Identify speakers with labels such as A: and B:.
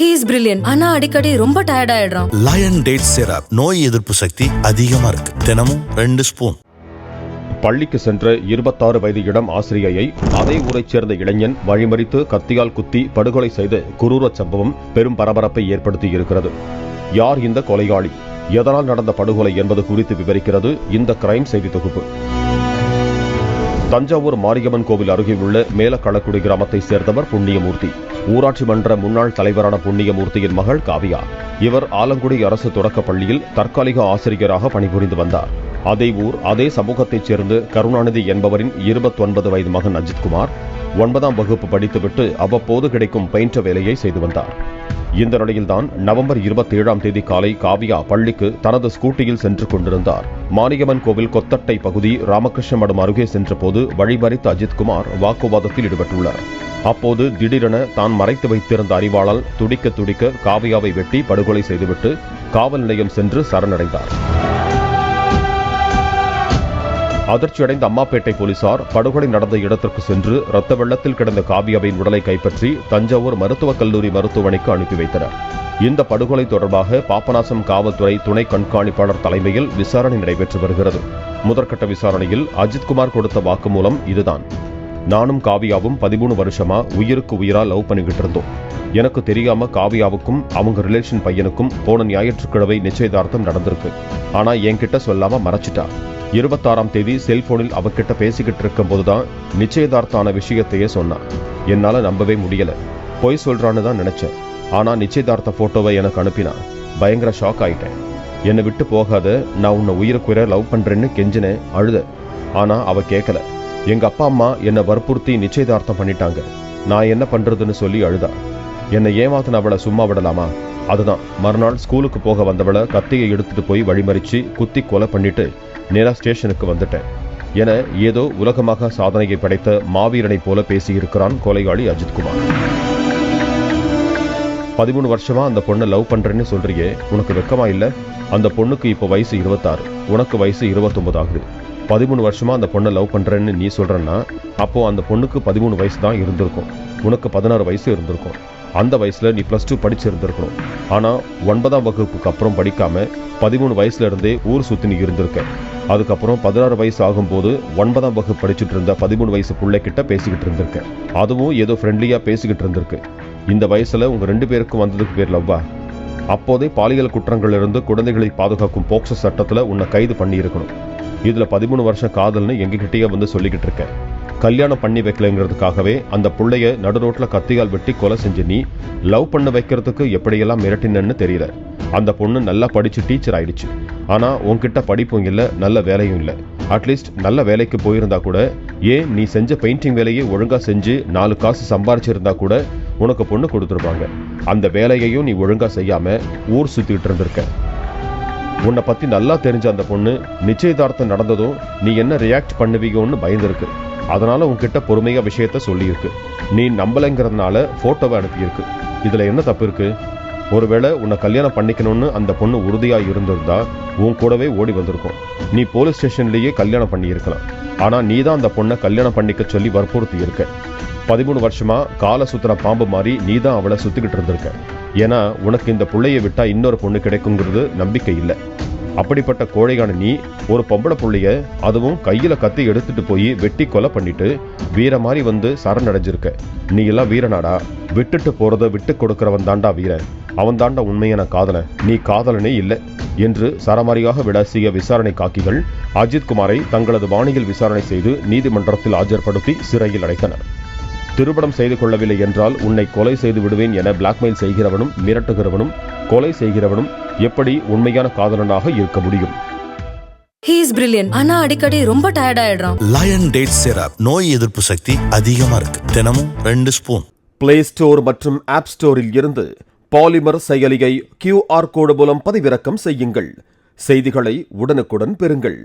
A: He is brilliant ஆனா அடிக்கடி ரொம்ப டயர்ட் ஆயிடுறான்.
B: லயன் டேட் சிரப் நோய் எதிர்ப்பு சக்தி அதிகமா இருக்கு. தினமும் ரெண்டு ஸ்பூன்
C: பள்ளிக்கு சென்ற இருபத்தாறு வயது இளம் ஆசிரியையை அதே ஊரைச் சேர்ந்த இளைஞன் வழிமறித்து கத்தியால் குத்தி படுகொலை செய்த குரூரச் சம்பவம் பெரும் பரபரப்பை ஏற்படுத்தி இருக்கிறது. யார் இந்த கொலையாளி எதனால் நடந்த படுகொலை என்பது குறித்து விவரிக்கிறது இந்த கிரைம் செய்தி தொகுப்பு. தஞ்சாவூர் மாரியம்மன் கோவில் அருகே உள்ள மேலக்களக்குடி கிராமத்தை சேர்ந்தவர் புண்ணியமூர்த்தி. ஊராட்சி மன்ற முன்னாள் தலைவரான புண்ணியமூர்த்தியின் மகள் காவியா. இவர் ஆலங்குடி அரசு தொடக்கப் பள்ளியில் தற்காலிக ஆசிரியராக பணிபுரிந்து வந்தார். அதே ஊர் அதே சமூகத்தைச் சேர்ந்த கருணாநிதி என்பவரின் இருபத்தொன்பது வயது மகன் அஜித்குமார் ஒன்பதாம் வகுப்பு படித்துவிட்டு அவ்வப்போது கிடைக்கும் பெயிண்ட வேலையை செய்து வந்தார். இந்த நிலையில்தான் நவம்பர் இருபத்தி ஏழாம் தேதி காலை காவியா பள்ளிக்கு தனது ஸ்கூட்டியில் சென்று கொண்டிருந்தார். மாரியம்மன் கோவில் கொத்தட்டை பகுதி ராமகிருஷ்ண மடம் அருகே சென்றபோது வழிமறித்த அஜித்குமார் வாக்குவாதத்தில் ஈடுபட்டுள்ளார். அப்போது திடீரென தான் மறைத்து வைத்திருந்த அறிவாளால் துடிக்க துடிக்க காவியாவை வெட்டி படுகொலை செய்துவிட்டு காவல் நிலையம் சென்று சரணடைந்தார். அதிர்ச்சியடைந்த அம்மாப்பேட்டை போலீசார் படுகொலை நடந்த இடத்திற்கு சென்று ரத்த வெள்ளத்தில் கிடந்த காவியாவின் உடலை கைப்பற்றி தஞ்சாவூர் மருத்துவக் கல்லூரி மருத்துவமனைக்கு அனுப்பி வைத்தனர். இந்த படுகொலை தொடர்பாக பாபநாசம் காவல்துறை துணை கண்காணிப்பாளர் தலைமையில் விசாரணை நடைபெற்று வருகிறது. முதற்கட்ட விசாரணையில் அஜித்குமார் கொடுத்த வாக்குமூலம் இதுதான். நானும் காவியாவும் பதிமூணு வருஷமா உயிருக்கு உயிரா லவ் பண்ணிக்கிட்டு இருந்தோம். எனக்கு தெரியாம காவியாவுக்கும் அவங்க ரிலேஷன் பையனுக்கும் போன ஞாயிற்றுக்கிழமை நிச்சயதார்த்தம் நடந்திருக்கு. ஆனா என்கிட்ட சொல்லாம மறைச்சிட்டா. இருபத்தாறாம் தேதி செல்போனில் அவகிட்ட பேசிக்கிட்டு இருக்கும் போதுதான் நிச்சயதார்த்தான விஷயத்தையே சொன்னான். என்னால நம்பவே முடியல. பொய் சொல்றான்னு தான் நினைச்சேன். ஆனா நிச்சயதார்த்த போட்டோவை எனக்கு அனுப்பினா பயங்கர ஷாக் ஆயிட்டேன். என்னை விட்டு போகாத நான் உன்னை உயிருக்குற லவ் பண்றேன்னு கெஞ்சினேன் அழுத ஆனா அவ கேட்கல எங்க அப்பா அம்மா என்னை வற்புறுத்தி நிச்சயதார்த்தம் பண்ணிட்டாங்க. நான் என்ன பண்றதுன்னு சொல்லி அழுதா. என்னை ஏமாத்தின அவளை சும்மா விடலாமா? அதுதான். மறுநாள் ஸ்கூலுக்கு போக வந்தவளை கத்தியை எடுத்துட்டு போய் வழிமறிச்சு குத்தி கொலை பண்ணிட்டு நேரா ஸ்டேஷனுக்கு வந்துட்டேன். என ஏதோ உலகமாக சாதனையை படைத்த மாவீரனைப் போல பேசியிருக்கிறான் கொலையாளி அஜித்குமார். பதிமூணு வருஷமா அந்த பொண்ணை லவ் பண்றேன்னு சொல்றியே உனக்கு வெக்கமா இல்ல? அந்த பொண்ணுக்கு இப்போ வயசு இருபத்தாறு. உனக்கு வயசு இருபத்தொன்பது ஆகுது. பதிமூணு வருஷமா அந்த பொண்ணை லவ் பண்றேன்னு நீ சொல்றன்னா அப்போ அந்த பொண்ணுக்கு பதிமூணு வயசு தான் இருந்திருக்கும். உனக்கு பதினாறு வயசு இருந்திருக்கும். அந்த வயசில் நீ ப்ளஸ் டூ படிச்சிருந்திருக்கணும். ஆனால் ஒன்பதாம் வகுப்புக்கு அப்புறம் படிக்காமல் பதிமூணு வயசுல இருந்தே ஊர் சுற்றி நீ இருந்திருக்க. அதுக்கப்புறம் பதினாறு வயசு ஆகும்போது ஒன்பதாம் வகுப்பு படிச்சுட்டு இருந்த பதிமூணு வயசு பிள்ளைக்கிட்ட பேசிக்கிட்டு இருந்திருக்க. அதுவும் ஏதோ ஃப்ரெண்ட்லியாக பேசிக்கிட்டு இருந்திருக்கு. இந்த வயசில் உங்கள் ரெண்டு பேருக்கும் வந்ததுக்கு பேர் லவ்வா? அப்போதே பாலியல் குற்றங்களிலிருந்து குழந்தைகளை பாதுகாக்கும் போக்சோ சட்டத்தில் உன்னை கைது பண்ணியிருக்கணும். இதில் பதிமூணு வருஷம் காதல்னு எங்ககிட்டயே வந்து சொல்லிக்கிட்டு இருக்கேன் கல்யாணம் பண்ணி வைக்கலைங்கிறதுக்காகவே அந்த பிள்ளைய நடு ரோட்ல கத்தியால் வெட்டி கொலை செஞ்சு நீ லவ் பண்ண வைக்கிறதுக்கு எப்படியெல்லாம் மிரட்டினன்னு தெரியல. அந்த பொண்ணு நல்லா படிச்சு டீச்சர் ஆயிடுச்சு. ஆனா உன்கிட்ட படிப்பும் இல்லை நல்ல வேலையும் இல்லை. அட்லீஸ்ட் நல்ல வேலைக்கு போயிருந்தா கூட ஏன் நீ செஞ்ச பெயிண்டிங் வேலையை ஒழுங்கா செஞ்சு நாலு காசு சம்பாரிச்சிருந்தா கூட உனக்கு பொண்ணு கொடுத்துருப்பாங்க. அந்த வேலையையும் நீ ஒழுங்கா செய்யாம ஊர் சுத்திட்டு இருந்திருக்க. உன்னை பத்தி நல்லா தெரிஞ்ச அந்த பொண்ணு நிச்சயதார்த்தம் நடந்ததும் நீ என்ன ரியாக்ட் பண்ணுவீங்கன்னு பயந்துருக்கு. அதனால உன்கிட்ட பொறுமையா விஷயத்த சொல்லியிருக்கு. நீ நம்பலைங்கிறதுனால போட்டோவை அனுப்பியிருக்கு. இதுல என்ன தப்பு இருக்கு? ஒருவேளை உன்னை கல்யாணம் பண்ணிக்கணும்னு அந்த பொண்ணு உறுதியா இருந்திருந்தா உன் கூடவே ஓடி வந்திருக்கும். நீ போலீஸ் ஸ்டேஷன்லயே கல்யாணம் பண்ணியிருக்கலாம். ஆனா நீ தான் அந்த பொண்ணை கல்யாணம் பண்ணிக்க சொல்லி வற்புறுத்தி இருக்க. பதிமூணு வருஷமா கால சுத்துற பாம்பு மாதிரி நீ தான் அவளை சுத்திக்கிட்டு இருந்திருக்க. ஏன்னா உனக்கு இந்த பிள்ளைய விட்டா இன்னொரு பொண்ணு கிடைக்குங்கிறது நம்பிக்கை இல்லை. அப்படிப்பட்ட கோழையான நீ ஒரு பொம்பளை புள்ளைய அதுவும் கையில கத்தி எடுத்துட்டு போய் வெட்டி கொலை பண்ணிட்டு வீர மாதிரி வந்து சரணடைஞ்சிருக்க. நீ எல்லாம் வீரனாடா. விட்டுட்டு போறத விட்டு கொடுக்கிறவன் தாண்டா வீரன். அவன் தாண்டா உண்மையான காதலன். நீ காதலனே இல்லை என்று சரமாரியாக விடாசிய விசாரணை காக்கிகள் அஜித்குமாரை தங்களது வாணியில் விசாரணை செய்து நீதிமன்றத்தில் ஆஜர்படுத்தி சிறையில் அடைத்தனர். திருமணம் செய்து கொள்ளவில்லை என்றால் உன்னை கொலை செய்து விடுவேன் என பிளாக்மெயில் செய்கிறவனும் மிரட்டுகிறவனும் கொலை செய்கிறவனும் எப்படி உண்மையான காதலனாக இருக்க முடியும்?
A: ஹீ இஸ் பிரில்லியன் ஆனா அடிக்கடி ரொம்ப டயர்ட் ஆயிடுறான்.
B: லயன் டேட் சிரப் நோய் எதிர்ப்பு சக்தி அதிகமா இருக்கு. தினமும் ரெண்டு ஸ்பூன்
C: பிளே ஸ்டோர் மற்றும் ஆப் ஸ்டோரில் இருந்து பாலிமர் செயலியை கியூஆர் கோடு மூலம் பதிவிறக்கம் செய்யுங்கள். செய்திகளை உடனுக்குடன் பெறுங்கள்.